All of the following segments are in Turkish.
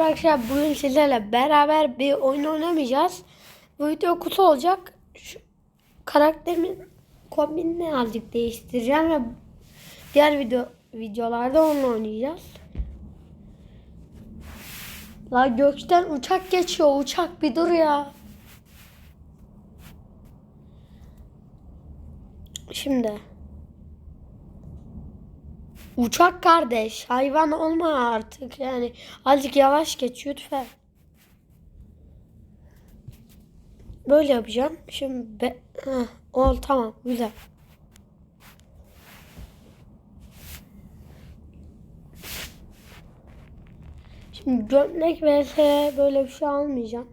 Merhaba arkadaşlar bugün sizlerle beraber bir oyun oynamayacağız. Bu video kutu olacak. Şu karakterimin kombinini azıcık değiştireceğim ve diğer video videolarda onunla oynayacağız. La gökten uçak geçiyor uçak bir dur ya. Şimdi Uçak kardeş hayvan olma artık yani azıcık yavaş geç lütfen. Böyle yapacağım. Şimdi be Heh, ol tamam güzel. Şimdi gömlek vs böyle bir şey almayacağım.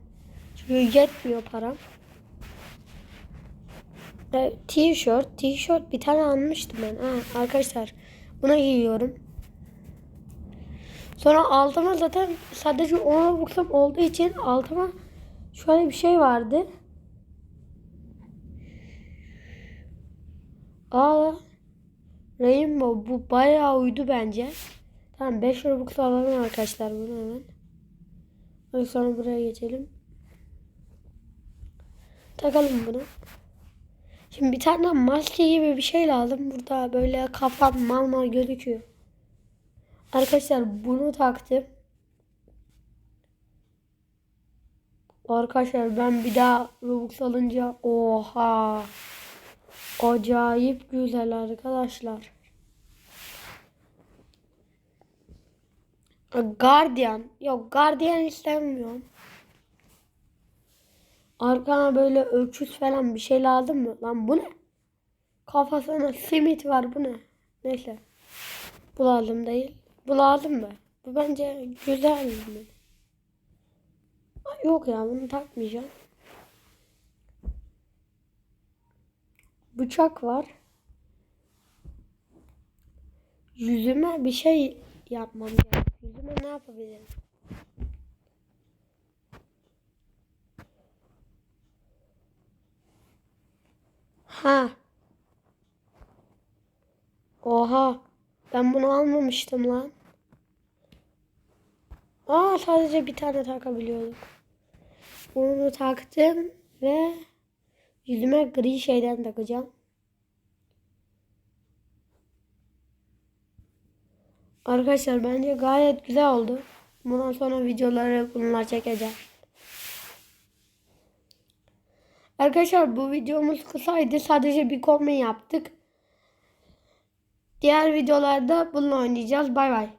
Çünkü yetmiyor param. E, T-shirt, t-shirt bir tane almıştım ben. Ha, arkadaşlar bunu giyiyorum. Sonra altıma zaten sadece 10 Robux'um olduğu için altıma şöyle bir şey vardı. Aa, Rainbow bu bayağı uydu bence. Tamam 5 Robux alalım arkadaşlar bunu hemen. Sonra buraya geçelim. Takalım bunu. Şimdi bir tane maske gibi bir şey lazım. Burada böyle kafam mal mal gözüküyor. Arkadaşlar bunu taktım. Arkadaşlar ben bir daha Robux alınca oha. Acayip güzel arkadaşlar. Guardian. Yok Guardian istemiyorum. Arkana böyle öküz falan bir şey lazım mı? Lan bu ne? Kafasına simit var bu ne? Neyse. Bu lazım değil. Bu lazım mı? Bu bence güzel mi? Yok ya bunu takmayacağım. Bıçak var. Yüzüme bir şey yapmam gerek. Yüzüme ne yapabilirim? Ha. Oha. Ben bunu almamıştım lan. Aa sadece bir tane takabiliyorduk. Bunu taktım ve yüzüme gri şeyden takacağım. Arkadaşlar bence gayet güzel oldu. Bundan sonra videoları bunlar çekeceğim. Arkadaşlar bu videomuz kısaydı. Sadece bir kombin yaptık. Diğer videolarda bununla oynayacağız. Bay bay.